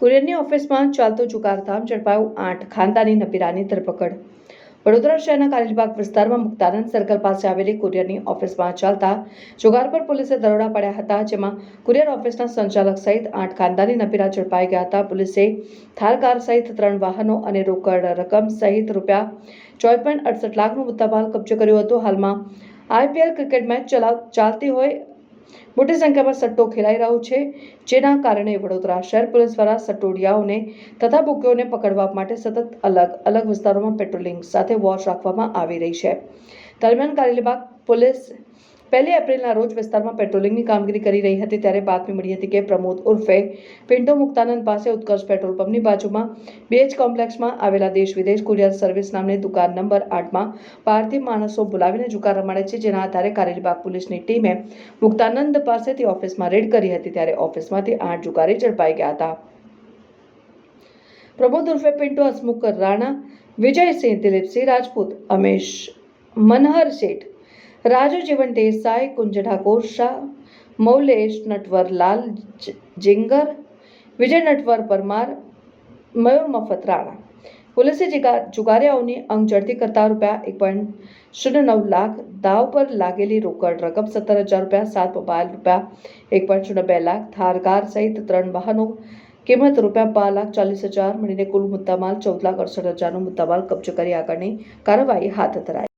કુરિયરની ઓફિસમાં ચાલતું જુગારધામ ઝડપાયું આઠ ખાનદાની નપીરાની ધરપકડ. વડોદરા શહેરના કારેલીબાગ વિસ્તારમાં મુક્તાનંદ સર્કલ પાસે આવેલી કુરિયરની ઓફિસમાં ચાલતા જુગાર પર પોલીસે દરોડા પાડ્યા હતા, જેમાં કુરિયર ઓફિસના સંચાલક સહિત આઠ ખાનદાની નપીરા ઝડપાઈ ગયા હતા. પોલીસે થાર કાર સહિત ત્રણ વાહનો અને રોકડ રકમ સહિત રૂપિયા ચોવીસ પોઈન્ટ અડસઠ લાખનો મુદ્દામાલ કબજે કર્યો હતો. હાલમાં આઈપીએલ ક્રિકેટ મેચ ચલાવ, ચાલતી હોય મોટી સંખ્યામાં સટ્ટો ખેલાઈ રહ્યો છે, જેના કારણે વડોદરા શહેર પોલીસ દ્વારા સટ્ટોડિયાઓને તથા બુકીઓને પકડવા માટે સતત અલગ અલગ વિસ્તારોમાં પેટ્રોલિંગ સાથે વોચ રાખવામાં આવી રહી છે. દરમિયાન કારેલીબાગ પોલીસ પહેલી એપ્રિલના રોજ વિસ્તારમાં પેટ્રોલિંગની કામગીરી કરી રહી હતી, ત્યારે બાતમી મળી હતી કે પ્રમોદ ઉર્ફે પિન્ટો મુક્તાનંદ પાસે ઉત્કર્ષ પેટ્રોલ પંપની બાજુમાં બીએચ કોમ્પ્લેક્સમાં આવેલા દેશ વિદેશ કુરિયર સર્વિસ નામની દુકાન નંબર આઠમાં બહારથી માણસો બોલાવીને જુકાર રમાડે છે, જેના આધારે કારેલીબાગ પોલીસની ટીમે મુક્તાનંદ પાસેથી ઓફિસમાં રેડ કરી હતી, ત્યારે ઓફિસમાંથી આઠ જુગારી ઝડપાઈ ગયા હતા. પ્રમોદ ઉર્ફે પિન્ટુ હસમુખ રાણા, વિજયસિંહ દિલીપસિંહ રાજપૂત, અમેશ મનહર શેઠ રાજુ જીવન દેસાઈ કુંજ ઠાકોર શાહ, મૌલેશ નટવરલાલ જિંગર, વિજય નટવર પરમાર, મયુર મફત રાણા. પોલીસે જિગા- જુગારીયાઓની અંગ ઝડતી કરતા રૂપિયા એક પોઈન્ટ શૂન્ય નવ લાખ, દાવ પર લાગેલી રોકડ રકમ સત્તર હજાર રૂપિયા, સાત મોબાઈલ રૂપિયા એક પોઈન્ટ શૂન્ય બે લાખ થાર કાર સહિત ત્રણ વાહનો કિંમત રૂપિયા બાર લાખ ચાલીસ હજાર, મળીને કુલ મુદ્દામાલ ચૌદ લાખ અડસઠ હજારનો મુદ્દામાલ કબજો કરી આગળની કાર્યવાહી હાથ ધરાઈ.